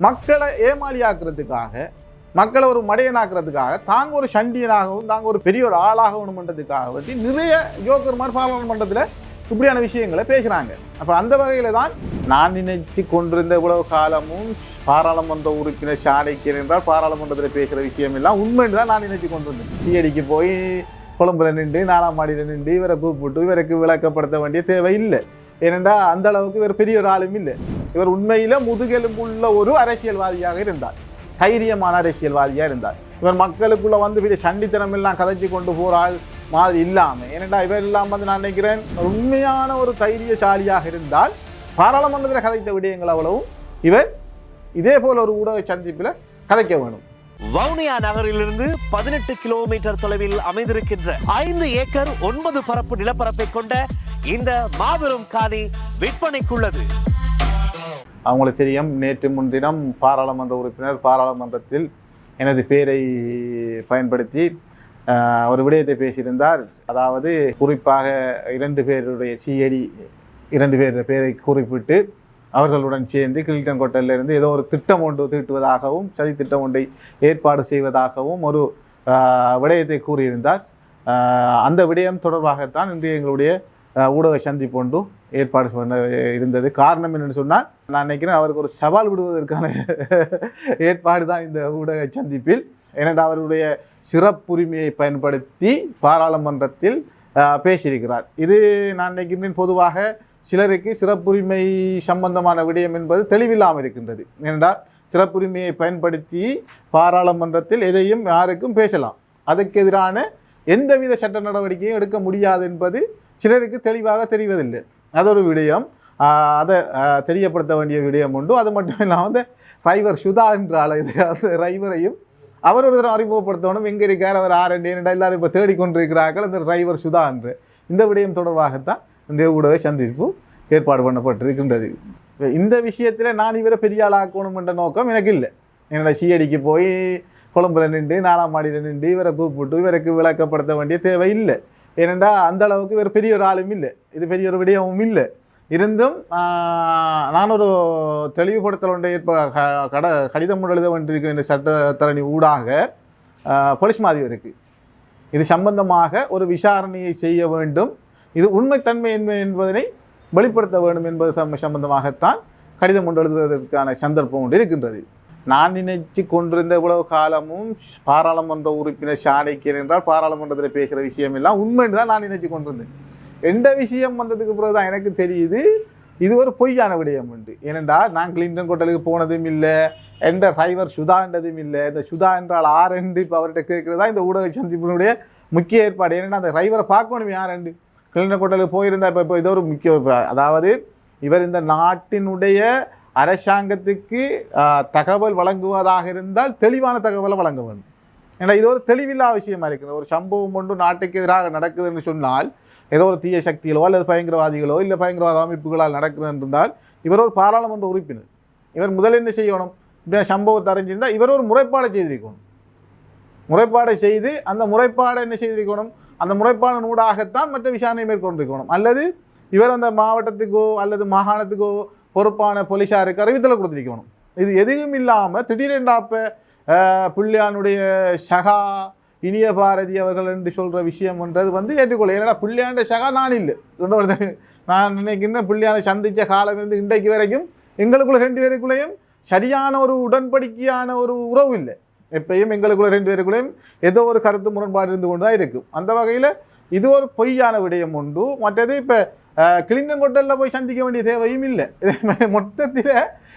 மக்களை ஏமாளியாக்குறதுக்காக மக்களை ஒரு மடையனாக்குறதுக்காக தாங்க ஒரு சண்டியனாகவும் தாங்க ஒரு பெரிய ஒரு ஆளாகணும்ன்றதுக்காக பற்றி நிறைய ஜோக்கர்மார் பாராளுமன்றத்தில் இப்படியான விஷயங்களை பேசுகிறாங்க அப்போ அந்த வகையில் தான் நான் நினைத்து கொண்டிருந்த இவ்வளவு காலமும் பாராளுமன்ற உறுப்பினர் சாலைக்கு என்றால் பாராளுமன்றத்தில் பேசுகிற விஷயம் எல்லாம் உண்மைன்னு தான் நான் நினைத்து கொண்டிருந்தேன். டிஎடிக்கு போய் குழம்புல நின்று நாலாம் மாடியில் நின்று இவரை கூப்பிட்டு இவருக்கு விளக்கப்படுத்த வேண்டிய தேவை இல்லை ஏனென்றா அந்த அளவுக்கு இவர் பெரிய ஒரு ஆளும் இல்லை. இவர் முதுகெலும்பு முதுகெலும்புள்ள ஒரு அரசியல்வாதியாக இருந்தார். தைரியமான அரசியல்வாதியாக இருந்தார். இவர் மக்களுக்குள்ளே வந்து பெரிய சண்டித்தனம் எல்லாம் கதைச்சு கொண்டு போகிறாள் மாதிரி இல்லாமல் ஏனென்றா இவர் எல்லாம் வந்து நான் நினைக்கிறேன் உண்மையான ஒரு தைரியசாலியாக இருந்தால் பாராளுமன்றத்தில் கதைத்த விடயங்கள் அவ்வளவும் இவர் இதே போல் ஒரு ஊடக சந்திப்பில் கதைக்க வேணும். வவுனியா நகரிலிருந்து பதினெட்டு கிலோமீட்டர் தொலைவில் அமைந்திருக்கின்ற ஐந்து ஏக்கர் ஒன்பது பரப்பு நிலப்பரப்பை கொண்ட இந்த மாபெரும் காணி விற்பனைக்குள்ளது. அவங்களுக்கு தெரியும் நேற்று முன்தினம் பாராளுமன்ற உறுப்பினர் பாராளுமன்றத்தில் எனது பேரை பயன்படுத்தி ஒரு விடயத்தை பேசியிருந்தார். அதாவது குறிப்பாக இரண்டு பேருடைய சிஐடி இரண்டு பேர் பேரை குறிப்பிட்டு அவர்களுடன் சேர்ந்து கில்டன் கோட்டையிலிருந்து ஏதோ ஒரு திட்டம் ஒன்று தீட்டுவதாகவும் சதி திட்டம் ஒன்றை ஏற்பாடு செய்வதாகவும் ஒரு விடயத்தை கூறியிருந்தார். அந்த விடயம் தொடர்பாகத்தான் இன்று எங்களுடைய ஊடக சந்திப்பு ஒன்று ஏற்பாடு பண்ண இருந்தது. காரணம் என்னென்னு சொன்னால் நான் நினைக்கிறேன் அவருக்கு ஒரு சவால் விடுவதற்கான ஏற்பாடு தான் இந்த ஊடக சந்திப்பில். ஏனென்றால் அவருடைய சிறப்புரிமையை பயன்படுத்தி பாராளுமன்றத்தில் பேசியிருக்கிறார். இது நான் நினைக்கின்றேன் பொதுவாக சிலருக்கு சிறப்புரிமை சம்பந்தமான விடயம் என்பது தெளிவில்லாமல் இருக்கின்றது. ஏனென்றால் சிறப்புரிமையை பயன்படுத்தி பாராளுமன்றத்தில் எதையும் யாருக்கும் பேசலாம். அதுக்கு எதிரான எந்தவித சட்ட நடவடிக்கையும் எடுக்க முடியாது என்பது சிலருக்கு தெளிவாக தெரிவதில்லை. அது ஒரு விடயம் அதை தெரியப்படுத்த வேண்டிய விடயம் உண்டு. அது மட்டும் இல்லாமல் அந்த ரைவர் சுதா என்ற இது அந்த ரைவரையும் அவர் ஒரு தரம் அறிமுகப்படுத்தணும். எங்கே இருக்கார் அவர் ஆர் ரெண்டு எல்லாரும் இப்போ தேடிக்கொண்டிருக்கிறார்கள். அந்த டிரைவர் சுதா என்று. இந்த விடயம் தொடர்பாகத்தான் இன்றைய ஊடக சந்திப்பு ஏற்பாடு பண்ணப்பட்டிருக்கின்றது. இந்த விஷயத்தில் நான் இவரை பெரிய ஆளாக்கணும் என்ற நோக்கம் எனக்கு இல்லை. என்னோட சிஐடிக்கு போய் கொழம்புல நின்று நாலாம் மாடியில் நின்று இவரை கூப்பிட்டு இவருக்கு விளக்கப்படுத்த வேண்டிய தேவை இல்லை. ஏனெண்டா அந்த அளவுக்கு வேறு பெரிய ஒரு ஆளும் இல்லை. இது பெரிய ஒரு விடயமும் இல்லை. இருந்தும் நான் ஒரு தெளிவுபடுத்தல் ஒன்றை ஏற்ப க- கட கடிதம் எழுத வேண்டியிருக்கிற இந்த சட்டத்தரணி ஊடாக போலீஸ் மாதிரி இது சம்பந்தமாக ஒரு விசாரணையை செய்ய வேண்டும். இது உண்மைத்தன்மை என்ன என்பதனை வெளிப்படுத்த வேண்டும் என்பது சம்பந்தமாகத்தான் கடிதம் கொண்டு எழுதுவதற்கான சந்தர்ப்பம் ஒன்று இருக்கின்றது. நான் நினைத்து கொண்டிருந்த இவ்வளவு காலமும் பாராளுமன்ற உறுப்பினர் சாணைக்கர் என்றால் பாராளுமன்றத்தில் பேசுகிற விஷயம் எல்லாம் உண்மைன்னு தான் நான் நினைச்சு கொண்டிருந்தேன். எந்த விஷயம் வந்ததுக்கு பிறகு தான் எனக்கு தெரியுது இது ஒரு பொய்யான விடயம் உண்டு. ஏனென்றால் நான் கிளின்டன் கோட்டலுக்கு போனதும் இல்லை எந்த டிரைவர் சுதா என்றதும் இல்லை இந்த சுதா என்றால் ஆர் என்று இப்போ அவர்கிட்ட கேட்குறதா இந்த ஊடக சந்திப்பினுடைய முக்கிய ஏற்பாடு? ஏன்னா அந்த டிரைவரை பார்க்கணும் யார் ரெண்டு கிளின்டன் கோட்டலுக்கு போயிருந்தா இப்போ இப்போ இது ஒரு முக்கிய அதாவது இவர் இந்த நாட்டினுடைய அரசாங்கத்துக்கு தகவல் வழங்குவதாக இருந்தால் தெளிவான தகவலை வழங்க வேண்டும். ஏன்னா இது ஒரு தெளிவில்லா விஷயமா இருக்குது. ஒரு சம்பவம் ஒன்று நாட்டுக்கு எதிராக நடக்குதுன்னு சொன்னால் ஏதோ ஒரு தீய சக்திகளோ அல்லது பயங்கரவாதிகளோ இல்லை பயங்கரவாத அமைப்புகளால் நடக்குது இருந்தால் இவர் ஒரு பாராளுமன்ற உறுப்பினர். இவர் முதல் என்ன செய்யணும்? இப்படி சம்பவத்தை அறிஞ்சிருந்தால் இவர் ஒரு முறைப்பாடை செய்திருக்கணும். முறைப்பாடை செய்து அந்த முறைப்பாடை என்ன செய்திருக்கணும்? அந்த முறைப்பாடு ஊடாகத்தான் மற்ற விசாரணை மேற்கொண்டிருக்கணும். அல்லது இவர் அந்த மாவட்டத்துக்கோ அல்லது மாகாணத்துக்கோ பொறுப்பான போலீஸாருக்கு அறிவித்தலை கொடுத்துருக்கணும். இது எதையும் இல்லாமல் திடீரெண்டாப்ப பிள்ளையானுடைய சகா இனிய பாரதி அவர்கள் என்று சொல்கிற விஷயம்ன்றது வந்து ஏற்றுக்கொள்ள ஏன்னா பிள்ளையாண்ட சகா நான் இல்லை. நான் நினைக்கின்ற பிள்ளையான சந்தித்த காலம் இருந்து இன்றைக்கு வரைக்கும் எங்களுக்குள்ள ரெண்டு பேருக்குள்ளேயும் சரியான ஒரு உடன்படிக்கையான ஒரு உறவு இல்லை. எப்பயும் எங்களுக்குள்ள ரெண்டு பேருக்குள்ளேயும் ஏதோ ஒரு கருத்து முரண்பாடு இருந்து கொண்டு தான் இருக்கும். அந்த வகையில் இது ஒரு பொய்யான விடயம் உண்டு. மற்றது இப்போ கிளிண்டன் ஹோட்டலில் போய் சந்திக்க வேண்டிய தேவையும் இல்லை. மொத்தத்தில்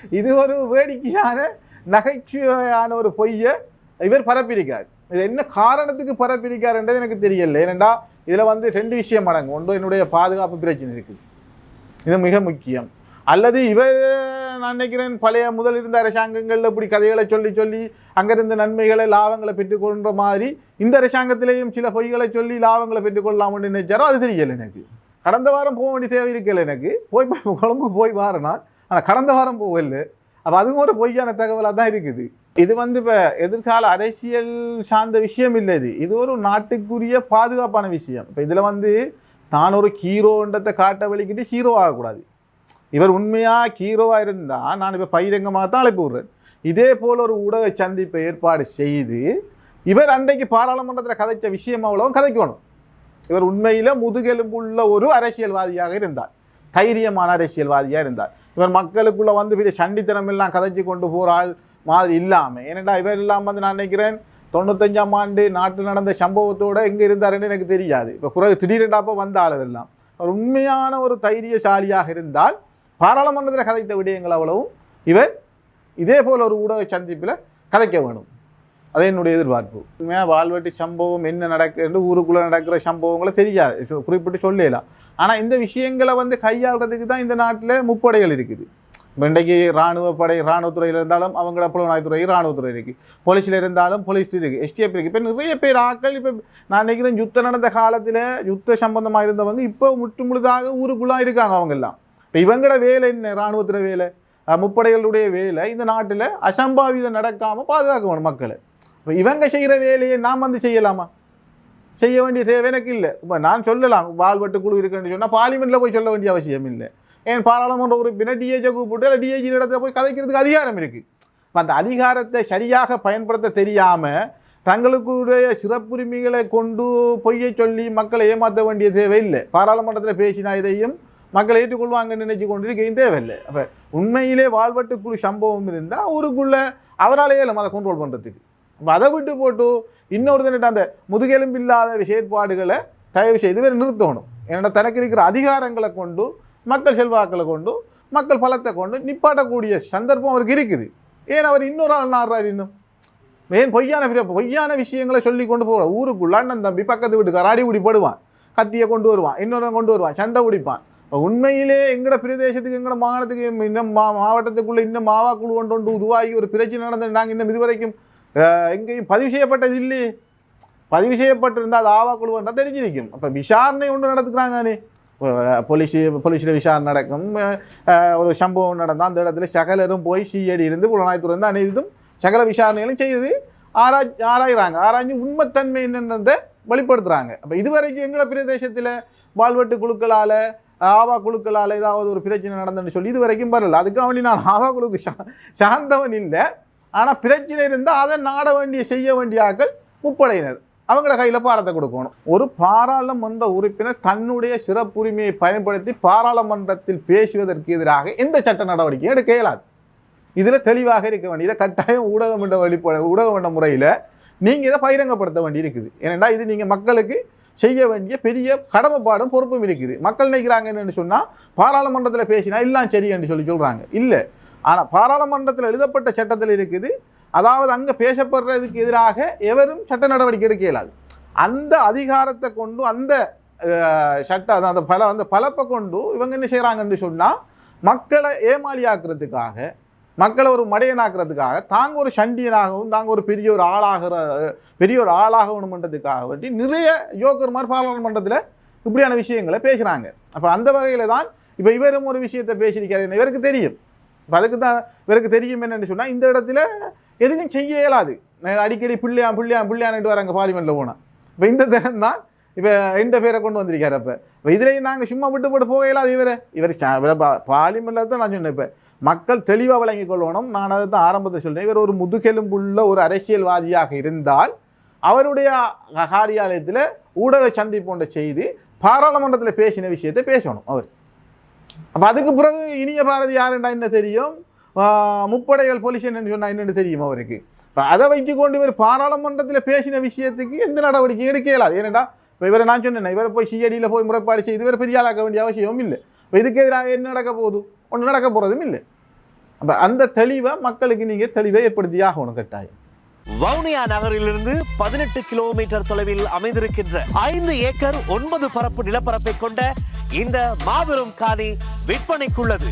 இது ஒரு வேடிக்கையான நகைச்சுவையான ஒரு பொய்யை இவர் பரப்பியிருக்கார். இது என்ன காரணத்துக்கு பரப்பியிருக்காருன்றது எனக்கு தெரியல. ஏனெண்டா இதில் வந்து ரெண்டு விஷயம் அடங்கும். ஒன்று என்னுடைய பாதுகாப்பு பிரச்சனை இருக்குது. இது மிக முக்கியம். அல்லது இவர் நான் நினைக்கிறேன் பழைய முதல் இருந்த அரசாங்கங்களில் இப்படி கதைகளை சொல்லி சொல்லி அங்கிருந்து நன்மைகளை லாபங்களை பெற்றுக்கொள்கிற மாதிரி இந்த அரசாங்கத்திலேயும் சில பொய்களை சொல்லி லாபங்களை பெற்றுக்கொள்ளலாம்னு நினைச்சாரோ அது தெரியல எனக்கு. கடந்த வாரம் போக வேண்டிய தேவை இருக்கல எனக்கு. போய் போய் போய் வாரனா ஆனால் கடந்த வாரம் போகல. அப்போ அதுவும் ஒரு பொய்யான தகவலாக தான் இருக்குது. இது வந்து இப்போ எதிர்கால அரசியல் சார்ந்த விஷயம் இல்லை இது. இது ஒரு நாட்டுக்குரிய பாதுகாப்பான விஷயம். இப்போ இதில் வந்து தான் ஒரு ஹீரோன்றத்தை காட்ட வலிக்கிட்டு ஹீரோ ஆகக்கூடாது. இவர் உண்மையாக ஹீரோவாக இருந்தால் நான் இப்போ பயிரங்கமாக தான் அழைப்பு விடுறேன் இதே போல் ஒரு ஊடக சந்திப்பை ஏற்பாடு செய்து இவர் அன்றைக்கு பாராளுமன்றத்தில் கதைச்ச விஷயம் அவ்வளவும் கதைக்கணும். இவர் உண்மையில முதுகெலும்புள்ள ஒரு அரசியல்வாதியாக இருந்தார். தைரியமான அரசியல்வாதியாக இருந்தார். இவர் மக்களுக்குள்ளே வந்து பெரிய சண்டித்தனம் எல்லாம் கொண்டு போகிறாள் மாதிரி இல்லாமல் ஏனெண்டா இவர் இல்லாமல் வந்து நான் நினைக்கிறேன்? தொண்ணூத்தஞ்சாம் ஆண்டு நாட்டில் நடந்த சம்பவத்தோடு எங்கே இருந்தாருன்னு எனக்கு தெரியாது. இப்போ குறை திடீரெண்டாப்போ வந்த ஆளவெல்லாம் அவர் உண்மையான ஒரு தைரியசாலியாக இருந்தால் பாராளுமன்றத்தில் கதைத்த விடயங்கள் அவ்வளவும். இவர் இதே போல் ஒரு ஊடக சந்திப்பில் கதைக்க வேணும். அது என்னுடைய எதிர்பார்ப்பு. உண்மையாக சம்பவம் என்ன நடக்குது ஊருக்குள்ளே நடக்கிற சம்பவங்களை தெரியாது. குறிப்பிட்டு சொல்லலாம். ஆனால் இந்த விஷயங்களை வந்து கையாளுறதுக்கு தான் இந்த நாட்டில் முப்படைகள் இருக்குது. இன்றைக்கு இராணுவ படை இராணுவத்துறையில் இருந்தாலும் அவங்களோட புலனாய்த்துறை இராணுவத்துறை இருக்குது போலீஸில் இருந்தாலும் போலீஸ் இருக்குது எஸ்டிஎஃப் இருக்குது இப்போ நிறைய பேர் ஆட்கள் இப்போ நான் நினைக்கிறேன் யுத்தம் நடந்த காலத்தில் யுத்த சம்பந்தமாக இருந்தவங்க இப்போ முற்று முழுதாக ஊருக்குள்ளாக இருக்காங்க அவங்கெல்லாம். இப்போ இவங்களோட வேலை என்ன? இராணுவத்துறை வேலை. முப்படைகளுடைய வேலை இந்த நாட்டில் அசம்பாவிதம் நடக்காமல் பாதுகாக்கணும் மக்களை. இப்போ இவங்க செய்கிற வேலையை நாம் வந்து செய்யலாமா? செய்ய வேண்டிய தேவை எனக்கு இல்லை. இப்போ நான் சொல்லலாம் வாழ்வெட்டு குழு இருக்குன்னு சொன்னால் பார்லிமெண்ட்டில் போய் சொல்ல வேண்டிய அவசியம் இல்லை. ஏன் பாராளுமன்ற உறுப்பினர் டிஏஜை கூப்பிட்டு இல்லை டிஏஜி இடத்துல போய் கதைக்கிறதுக்கு அதிகாரம் இருக்குது இப்போ அந்த அதிகாரத்தை சரியாக பயன்படுத்த தெரியாமல் தங்களுக்குடைய சிறப்புரிமைகளை கொண்டு பொய்யை சொல்லி மக்களை ஏமாற்ற வேண்டிய தேவை இல்லை. பாராளுமன்றத்தில் பேசினா இதையும் மக்களை ஏற்றுக்கொள்வாங்கன்னு நினைச்சு கொண்டிருக்கையும் தேவையில்லை அப்போ உண்மையிலே வாழ்வெட்டு குழு சம்பவம் இருந்தால் ஊருக்குள்ளே அவராலேயே இல்லை அதை கண்ட்ரோல் பண்ணுறதுக்கு அப்போ அதை விட்டு போட்டு இன்னொரு தினட்ட அந்த முதுகெலும்பில்லாத விஷயப்பாடுகளை தயவு செய்து வேறு நிறுத்தணும். ஏன்னா தனக்கு இருக்கிற அதிகாரங்களை கொண்டு மக்கள் செல்வாக்களை கொண்டு மக்கள் பலத்தை கொண்டு நிப்பாட்டக்கூடிய சந்தர்ப்பம் அவருக்கு இருக்குது. ஏன் அவர் இன்னொரு ஆள் நாடுறாரு இன்னும்? ஏன் பொய்யான பொய்யான விஷயங்களை சொல்லி கொண்டு போகிற ஊருக்குள்ள அண்ணன் தம்பி பக்கத்து வீட்டுக்கார அடிபடி குடிப்படுவான் கத்தியை கொண்டு வருவான் இன்னொரு கொண்டு வருவான் சண்டை பிடிப்பான். உண்மையிலே எங்கட பிரதேசத்துக்கு எங்கட மாகாணத்துக்கு இன்னும் மா மாவட்டத்துக்குள்ளே இன்னும் மாவா குழு கொண்டு உருவாகி ஒரு பிரச்சனை நடந்து நாங்கள் இன்னும் இதுவரைக்கும் எங்கேயும் பதிவு செய்யப்பட்டது இல்லை பதிவு செய்யப்பட்டிருந்தால் அது ஆவா குழுவன்றா தெரிஞ்சிருக்கும் அப்போ விசாரணை ஒன்று நடத்துக்கிறாங்கனே போலீஸ் போலீஸில் விசாரணை நடக்கும் ஒரு சம்பவம் நடந்தால் அந்த இடத்துல சகலரும் போய் சிஐடி இருந்து புலனாய்த்துறை இருந்து அனைத்தும் சகல விசாரணைகளும் செய்து ஆராய் ஆராய்கிறாங்க ஆராய்ஞ்சு உண்மைத்தன்மை என்னன்றதை வெளிப்படுத்துகிறாங்க அப்போ இதுவரைக்கும் எங்களை பிரதேசத்தில் வாழ்வெட்டு குழுக்களால் ஆவா குழுக்களால் ஏதாவது ஒரு பிரச்சனை நடந்ததுன்னு சொல்லி இது வரைக்கும் வரல அதுக்கு அவனி நான் ஆவா குழுக்கு சா சார்ந்தவன் இல்லை ஆனால் பிரச்சனை இருந்தால் அதை நாட வேண்டிய செய்ய வேண்டிய ஆட்கள் முப்படையினர். அவங்கள கையில் பாரத்தை கொடுக்கணும். ஒரு பாராளுமன்ற உறுப்பினர் தன்னுடைய சிறப்புரிமையை பயன்படுத்தி பாராளுமன்றத்தில் பேசுவதற்கு எதிராக எந்த சட்ட நடவடிக்கையும் எடுக்க இயலாது. இதில் தெளிவாக இருக்க வேண்டிய இதை கட்டாயம் ஊடகம் என்ற வெளிப்பட ஊடகம் என்ற முறையில் நீங்கள் இதை பகிரங்கப்படுத்த வேண்டி இருக்குது ஏனென்றா இது நீங்கள் மக்களுக்கு செய்ய வேண்டிய பெரிய கடமைப்பாடும் பொறுப்பும் இருக்குது. மக்கள் நினைக்கிறாங்க என்னென்னு சொன்னால் பாராளுமன்றத்தில் பேசினா எல்லாம் சரி என்று சொல்லி சொல்கிறாங்க இல்லை ஆனால் பாராளுமன்றத்தில் எழுதப்பட்ட சட்டத்தில் இருக்குது. அதாவது அங்கே பேசப்படுறதுக்கு எதிராக எவரும் சட்ட நடவடிக்கை எடுக்க இயலாது. அந்த அதிகாரத்தை கொண்டு அந்த சட்ட அந்த பல அந்த பலப்பை கொண்டு இவங்க என்ன செய்கிறாங்கன்னு சொன்னால் மக்களை ஏமாளியாக்குறதுக்காக மக்களை ஒரு மடையனாக்குறதுக்காக தாங்க ஒரு சண்டியனாகவும் தாங்க ஒரு பெரிய ஒரு ஆளாகிற பெரிய ஒரு ஆளாகணுமன்றதுக்காக வேண்டி நிறைய யோகர் மாதிரி பாராளுமன்றத்தில் இப்படியான விஷயங்களை பேசுகிறாங்க அப்போ அந்த வகையில் தான் இப்போ இவரும் ஒரு விஷயத்தை பேசியிருக்காரு இவருக்கு தெரியும். இப்போ அதுக்கு தான் இவருக்கு தெரியும் என்னன்னு சொன்னால் இந்த இடத்துல எதுவும் செய்ய இயலாது. அடிக்கடி பிள்ளையா பிள்ளையா பிள்ளையான்ட்டு வராங்க பார்லிமெண்ட்டில் போனால் இப்போ இந்த தினம் தான் இப்போ இந்த பேரை கொண்டு வந்திருக்காரு அப்போ. இப்போ இதுலேயும் நாங்கள் சும்மா விட்டு போட்டு போக இயலாது இவரை. இவர் பார்லிமெண்ட்டில் தான் நான் சொன்னேன் இப்போ. மக்கள் தெளிவாக விளங்கிக் கொள்ளணும். நான் அதை தான் ஆரம்பத்தை சொல்கிறேன் இவர் ஒரு முதுகெலும்புள்ள ஒரு அரசியல்வாதியாக இருந்தால் அவருடைய காரியாலயத்தில் ஊடக சந்திப்பு போன்ற செய்து பாராளுமன்றத்தில் பேசின விஷயத்தை பேசணும் அவர். அப்போ அதுக்கு பிறகு இனிய பாரதி யாருண்டா? என்ன தெரியும்? முப்படைகள் போலீஸ் என்னன்னு சொன்னால் என்னென்னு தெரியும் அவருக்கு? இப்போ அதை வைத்துக்கொண்டு இவர் பாராளுமன்றத்தில் பேசின விஷயத்துக்கு எந்த நடவடிக்கையும் எடுக்க இயலாது. ஏனடா இப்போ இவரை நான் சொன்னேன் இவரை போய் சிஐடியில் போய் முறைப்பாடு செய்து இவர் பெரிய ஆளாக்க வேண்டிய அவசியமும் இல்லை. இப்போ இதுக்கு எதிராக என்ன நடக்க போகுது? ஒன்றும் நடக்க போகிறதும் இல்லை. அப்போ அந்த தெளிவை மக்களுக்கு நீங்கள் தெளிவை ஏற்படுத்தி ஆகணும் கட்டாயம். வவுனியா நகரிலிருந்து பதினெட்டு கிலோமீட்டர் தொலைவில் அமைந்திருக்கின்ற ஐந்து ஏக்கர் ஒன்பது பரப்பு நிலப்பரப்பை கொண்ட இந்த மாபெரும் காணி விற்பனைக்குள்ளது.